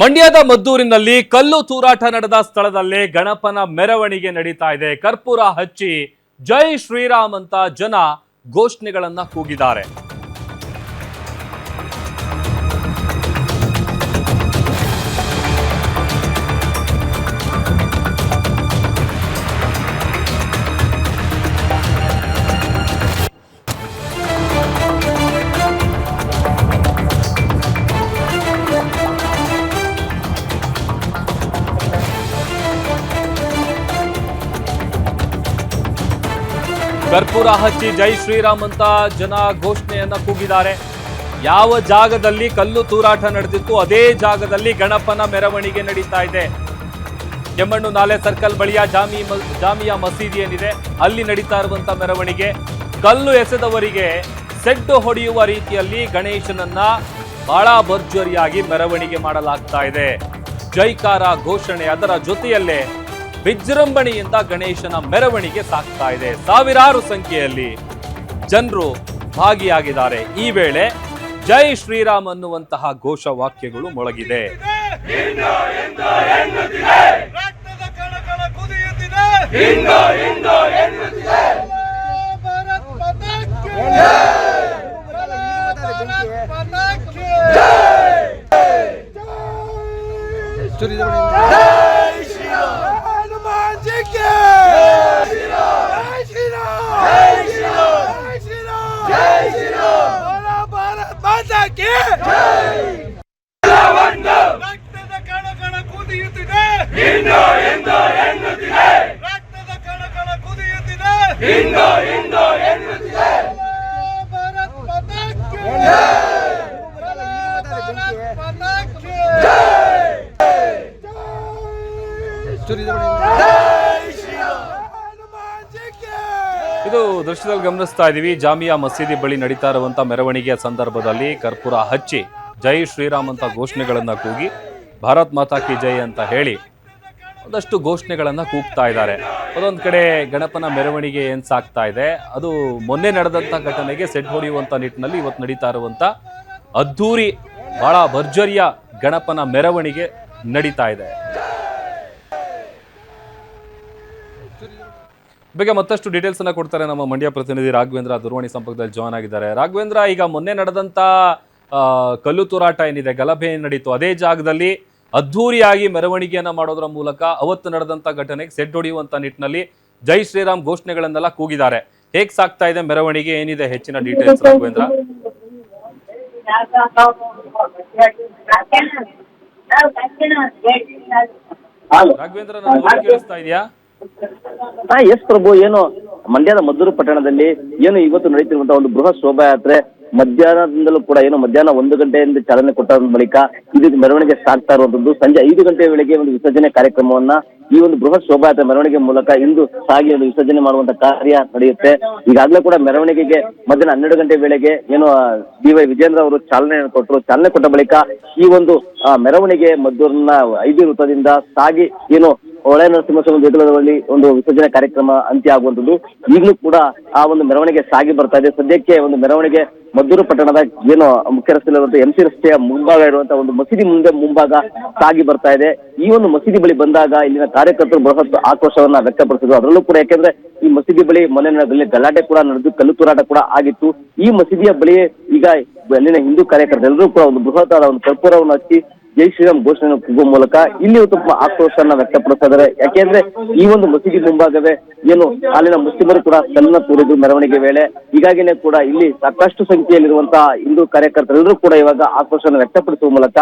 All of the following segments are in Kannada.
ಮಂಡ್ಯದ ಮದ್ದೂರಿನಲ್ಲಿ ಕಲ್ಲು ತೂರಾಟ ನಡೆದ ಸ್ಥಳದಲ್ಲೇ ಗಣಪನ ಮೆರವಣಿಗೆ ನಡೀತಾ ಇದೆ. ಕರ್ಪೂರ ಹಚ್ಚಿ ಜೈ ಶ್ರೀರಾಮ್ ಅಂತ ಜನ ಘೋಷಣೆಗಳನ್ನ ಕೂಗಿದ್ದಾರೆ. ಕರ್ಪೂರ ಹಚ್ಚಿ ಜೈ ಶ್ರೀರಾಮ್ ಅಂತ ಜನ ಘೋಷಣೆಯನ್ನ ಕೂಗಿದ್ದಾರೆ. ಯಾವ ಜಾಗದಲ್ಲಿ ಕಲ್ಲು ತೂರಾಟ ನಡೆದಿತ್ತು ಅದೇ ಜಾಗದಲ್ಲಿ ಗಣಪನ ಮೆರವಣಿಗೆ ನಡೀತಾ ಇದೆ. ಕೆಮ್ಮಣ್ಣು ನಾಲೆ ಸರ್ಕಲ್ ಬಳಿಯ ಜಾಮಿ ಜಾಮಿಯಾ ಮಸೀದಿ ಏನಿದೆ, ಅಲ್ಲಿ ನಡೀತಾ ಇರುವಂತ ಮೆರವಣಿಗೆ. ಕಲ್ಲು ಎಸೆದವರಿಗೆ ಸೆಡ್ಡು ಹೊಡೆಯುವ ರೀತಿಯಲ್ಲಿ ಗಣೇಶನನ್ನ ಬಹಳ ಭರ್ಜರಿಯಾಗಿ ಮೆರವಣಿಗೆ ಮಾಡಲಾಗ್ತಾ ಇದೆ. ಜೈಕಾರ ಘೋಷಣೆ ಅದರ ಜೊತೆಯಲ್ಲೇ ವಿಜೃಂಭಣೆಯಿಂದ ಗಣೇಶನ ಮೆರವಣಿಗೆ ಸಾಗ್ತಾ ಇದೆ. ಸಾವಿರಾರು ಸಂಖ್ಯೆಯಲ್ಲಿ ಜನರು ಭಾಗಿಯಾಗಿದ್ದಾರೆ. ಈ ವೇಳೆ ಜೈ ಶ್ರೀರಾಮ್ ಅನ್ನುವಂತಹ ಘೋಷವಾಕ್ಯಗಳು ಮೊಳಗಿದೆ. ರಕ್ತದ ಕಣಕಣ ಕುದಿಯುತ್ತಿದೆ ಭಾರತ್ ಮಾತಾ ಕಿ ಭಾರತ್ ಮಾತಾ ಕಿ ಜೈ ಶ್ರೀರಾಮ್ ಹನುಮಾನ್ ಜಿ ಕಿ ಜೈ ಶ್ರೀರಾಮ್ ಜೈ ಶ್ರೀರಾಮ್ ಜೈ ಶ್ರೀರಾಮ್ ಜೈ ಶ್ರೀರಾಮ್ बोलो ಭಾರತ್ ಮಾತಾ ಕಿ ರಕ್ತದ ಕಣಕಣ ಕುದಿಯುತ್ತಿದೆ ರಕ್ತದ ಕಣಕಣ ಕುದಿಯುತ್ತಿದೆ ಭಾರತ್ ಮಾತಾ ಕಿ ಭಾರತ್ ಮಾತಾ ಕಿ ಜೈ. ಶ್ರೀರಾಮ್ ಹನುಮಾನ್ ಜಿ ಕಿ ಇದು ದೃಶ್ಯದಲ್ಲಿ ಗಮನಿಸ್ತಾ ಇದ್ದೀವಿ ಜಾಮಿಯಾ ಮಸೀದಿ ಬಳಿ ನಡೀತಾ ಇರುವಂಥ ಮೆರವಣಿಗೆಯ ಸಂದರ್ಭದಲ್ಲಿ ಕರ್ಪೂರ ಹಚ್ಚಿ ಜೈ ಶ್ರೀರಾಮ್ ಅಂತ ಘೋಷಣೆಗಳನ್ನ ಕೂಗಿ ಭಾರತ್ ಮಾತಾ ಕಿ ಜೈ ಅಂತ ಹೇಳಿ ಒಂದಷ್ಟು ಘೋಷಣೆಗಳನ್ನ ಕೂಗ್ತಾ ಇದ್ದಾರೆ. ಅದೊಂದು ಕಡೆ ಗಣಪನ ಮೆರವಣಿಗೆ ಏನ್ ಸಾಕ್ತಾ ಇದೆ? ಅದು ಮೊನ್ನೆ ನಡೆದಂತಹ ಘಟನೆಗೆ ಸೆಟ್ ಹೊಡೆಯುವಂತ ನಿಟ್ಟಿನಲ್ಲಿ ಇವತ್ತು ನಡೀತಾ ಇರುವಂತ ಅದ್ಧೂರಿ, ಬಹಳ ಭರ್ಜರಿಯ ಗಣಪನ ಮೆರವಣಿಗೆ ನಡೀತಾ ಇದೆ. ಈ ಬಗ್ಗೆ ಮತ್ತಷ್ಟು ಡೀಟೇಲ್ಸ್ ಅನ್ನ ಕೊಡ್ತಾರೆ ನಮ್ಮ ಮಂಡ್ಯ ಪ್ರತಿನಿಧಿ ರಾಘವೇಂದ್ರ ದೂರವಾಣಿ ಸಂಪರ್ಕದಲ್ಲಿ ಜಾಯ್ನ್ ಆಗಿದ್ದಾರೆ. ರಾಘವೇಂದ್ರ ಈಗ ಮೊನ್ನೆ ನಡೆದಂತ ಕಲ್ಲು ತೂರಾಟ ಏನಿದೆ ಗಲಭೆ ಏನ್ ನಡೀತು? ಅದೇ ಜಾಗದಲ್ಲಿ ಅದ್ಧೂರಿಯಾಗಿ ಮೆರವಣಿಗೆಯನ್ನ ಮಾಡೋದ್ರ ಮೂಲಕ ಅವತ್ತು ನಡೆದಂತ ಘಟನೆಗೆ ಸೆಡ್ ಹೊಡೆಯುವಂತ ನಿಟ್ಟಿನಲ್ಲಿ ಜೈ ಶ್ರೀರಾಮ್ ಘೋಷಣೆಗಳನ್ನೆಲ್ಲ ಕೂಗಿದ್ದಾರೆ. ಹೇಗ್ ಸಾಕ್ತಾ ಇದೆ ಮೆರವಣಿಗೆ? ಏನಿದೆ ಹೆಚ್ಚಿನ ಡೀಟೇಲ್ಸ್ ರಾಘವೇಂದ್ರ? ರಾಘವೇಂದ್ರ ನಾನು ಕೇಳಿಸ್ತಾ ಇದೆಯಾ? ಹಾ ಎಸ್ ಪ್ರಭು, ಏನು ಮಂಡ್ಯದ ಮದ್ದೂರು ಪಟ್ಟಣದಲ್ಲಿ ಏನು ಇವತ್ತು ನಡೀತಿರುವಂತಹ ಒಂದು ಬೃಹತ್ ಶೋಭಾಯಾತ್ರೆ, ಮಧ್ಯಾಹ್ನದಿಂದಲೂ ಕೂಡ ಏನು ಮಧ್ಯಾಹ್ನ ಒಂದು ಗಂಟೆಯಿಂದ ಚಾಲನೆ ಕೊಟ್ಟ ಬಳಿಕ ಇದು ಮೆರವಣಿಗೆ ಸಾಗ್ತಾ ಇರುವಂತದ್ದು. ಸಂಜೆ ಐದು ಗಂಟೆ ವೇಳೆಗೆ ಒಂದು ವಿಸರ್ಜನೆ ಕಾರ್ಯಕ್ರಮವನ್ನ ಈ ಒಂದು ಬೃಹತ್ ಶೋಭಾಯಾತ್ರೆ ಮೆರವಣಿಗೆ ಮೂಲಕ ಇಂದು ಸಾಗಿ ಒಂದು ವಿಸರ್ಜನೆ ಮಾಡುವಂತ ಕಾರ್ಯ ನಡೆಯುತ್ತೆ. ಈಗಾಗಲೇ ಕೂಡ ಮೆರವಣಿಗೆಗೆ ಮಧ್ಯಾಹ್ನ ಹನ್ನೆರಡು ಗಂಟೆ ವೇಳೆಗೆ ಏನು ಡಿ ವೈ ವಿಜೇಂದ್ರ ಅವರು ಚಾಲನೆ ಕೊಟ್ಟರು. ಚಾಲನೆ ಕೊಟ್ಟ ಬಳಿಕ ಈ ಒಂದು ಮೆರವಣಿಗೆ ಮದ್ದೂರಿನ ಐದು ವೃತ್ತದಿಂದ ಸಾಗಿ ಏನು ಹೊಳೆ ನರಸಿಂಹಸ್ವಾಮಿ ದೇಗುಲದಲ್ಲಿ ಒಂದು ವಿಸರ್ಜನೆ ಕಾರ್ಯಕ್ರಮ ಅಂತ್ಯ ಆಗುವಂತದ್ದು ಈಗಲೂ ಕೂಡ ಆ ಒಂದು ಮೆರವಣಿಗೆ ಸಾಗಿ ಬರ್ತಾ ಇದೆ. ಸದ್ಯಕ್ಕೆ ಒಂದು ಮೆರವಣಿಗೆ ಮದ್ದೂರು ಪಟ್ಟಣದ ಏನು ಮುಖ್ಯ ರಸ್ತೆಯಲ್ಲಿರುವಂತಹ ಎಂಸಿ ರಸ್ತೆಯ ಮುಂಭಾಗ ಇರುವಂತಹ ಒಂದು ಮಸೀದಿ ಮುಂದೆ ಮುಂಭಾಗ ಸಾಗಿ ಬರ್ತಾ ಇದೆ. ಈ ಒಂದು ಮಸೀದಿ ಬಳಿ ಬಂದಾಗ ಇಲ್ಲಿನ ಕಾರ್ಯಕರ್ತರು ಬೃಹತ್ ಆಕ್ರೋಶವನ್ನ ವ್ಯಕ್ತಪಡಿಸಿದ್ರು. ಅದರಲ್ಲೂ ಕೂಡ ಯಾಕೆಂದ್ರೆ ಈ ಮಸೀದಿ ಬಳಿ ಮೊನ್ನೆ ಗಲಾಟೆ ಕೂಡ ನಡೆದು ಕಲ್ಲು ತೂರಾಟ ಕೂಡ ಆಗಿತ್ತು. ಈ ಮಸೀದಿಯ ಬಳಿ ಈಗ ಅಲ್ಲಿನ ಹಿಂದೂ ಕಾರ್ಯಕರ್ತರು ಎಲ್ಲರೂ ಕೂಡ ಒಂದು ಬೃಹತ್ ಆದ ಒಂದು ಕರ್ಪೂರವನ್ನು ಹಚ್ಚಿ ಜೈ ಶ್ರೀರಾಮ್ ಘೋಷಣೆ ಕೂಗುವ ಮೂಲಕ ಇಲ್ಲಿಯೂ ತುಂಬ ಆಕ್ರೋಶವನ್ನ ವ್ಯಕ್ತಪಡಿಸ್ತಾ ಇದ್ದಾರೆ ಯಾಕೆಂದ್ರೆ ಈ ಒಂದು ಮಸೀದಿ ಮುಂಭಾಗವೇ ಏನು ಅಲ್ಲಿನ ಮುಸ್ಲಿಮರು ಕೂಡ ಕಲ್ಲನ್ನ ತೋರಿದ್ರು ಮೆರವಣಿಗೆ ವೇಳೆ. ಈಗಾಗಲೇ ಕೂಡ ಇಲ್ಲಿ ಸಾಕಷ್ಟು ಸಂಖ್ಯೆಯಲ್ಲಿರುವಂತಹ ಹಿಂದೂ ಕಾರ್ಯಕರ್ತರೆಲ್ಲರೂ ಕೂಡ ಇವಾಗ ಆಕ್ರೋಶವನ್ನು ವ್ಯಕ್ತಪಡಿಸುವ ಮೂಲಕ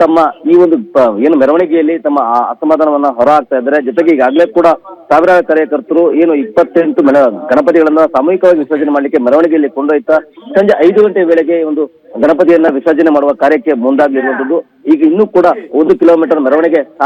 ತಮ್ಮ ಈ ಒಂದು ಏನು ಮೆರವಣಿಗೆಯಲ್ಲಿ ತಮ್ಮ ಅಸಮಾಧಾನವನ್ನ ಹೊರ ಹಾಕ್ತಾ ಇದ್ದಾರೆ. ಜೊತೆಗೆ ಈಗಾಗಲೇ ಕೂಡ ಸಾವಿರಾರು ಕಾರ್ಯಕರ್ತರು ಏನು ಇಪ್ಪತ್ತೆಂಟು ಮೆರ ಗಣಪತಿಗಳನ್ನ ಸಾಮೂಹಿಕವಾಗಿ ವಿಸರ್ಜನೆ ಮಾಡಲಿಕ್ಕೆ ಮೆರವಣಿಗೆಯಲ್ಲಿ ಕೊಂಡೊಯ್ತಾ ಸಂಜೆ ಐದು ಗಂಟೆ ವೇಳೆಗೆ ಒಂದು ಗಣಪತಿಯನ್ನ ವಿಸರ್ಜನೆ ಮಾಡುವ ಕಾರ್ಯಕ್ಕೆ ಮುಂದಾಗಲಿರುವಂತದ್ದು ಈಗ ಇನ್ನೂ ಕೂಡ ಒಂದು ಕಿಲೋಮೀಟರ್ ಮೆರವಣಿಗೆ